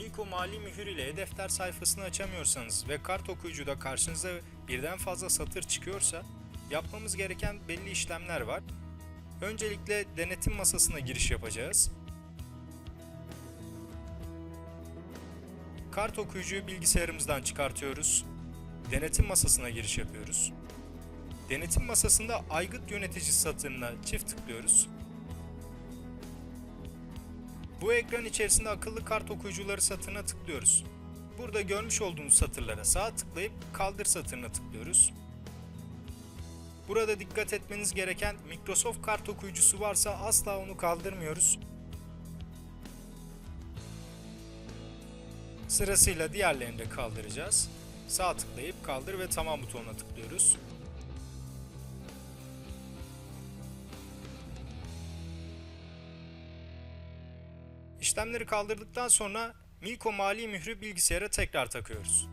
Milko mali mühür ile e-defter sayfasını açamıyorsanız ve kart okuyucuda karşınıza birden fazla satır çıkıyorsa yapmamız gereken belli işlemler var. Öncelikle denetim masasına giriş yapacağız. Kart okuyucuyu bilgisayarımızdan çıkartıyoruz. Denetim masasına giriş yapıyoruz. Denetim masasında aygıt yönetici satırına çift tıklıyoruz. Bu ekran içerisinde akıllı kart okuyucuları satırına tıklıyoruz. Burada görmüş olduğunuz satırlara sağ tıklayıp kaldır satırına tıklıyoruz. Burada dikkat etmeniz gereken Microsoft kart okuyucusu varsa asla onu kaldırmıyoruz. Sırasıyla diğerlerini de kaldıracağız. Sağ tıklayıp kaldır ve tamam butonuna tıklıyoruz. İşlemleri kaldırdıktan sonra Milko mali mührü bilgisayara tekrar takıyoruz.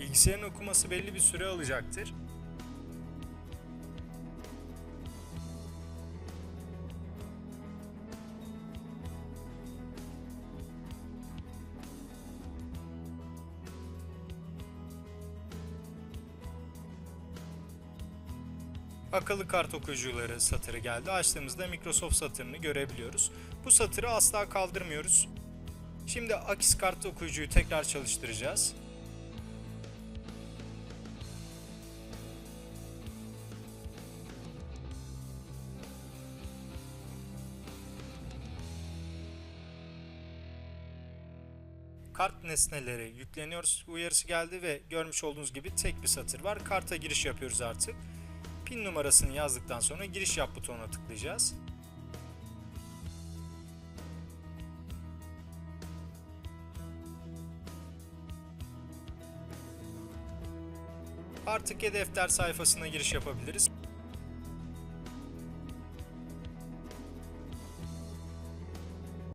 Bilgisayarın okuması belli bir süre alacaktır. Akıllı kart okuyucuları satırı geldi. Açtığımızda Microsoft satırını görebiliyoruz. Bu satırı asla kaldırmıyoruz. Şimdi Akis kart okuyucuyu tekrar çalıştıracağız. Kart nesneleri yükleniyoruz uyarısı geldi ve görmüş olduğunuz gibi tek bir satır var. Karta giriş yapıyoruz artık. Pin numarasını yazdıktan sonra giriş yap butonuna tıklayacağız. Artık e-defter sayfasına giriş yapabiliriz.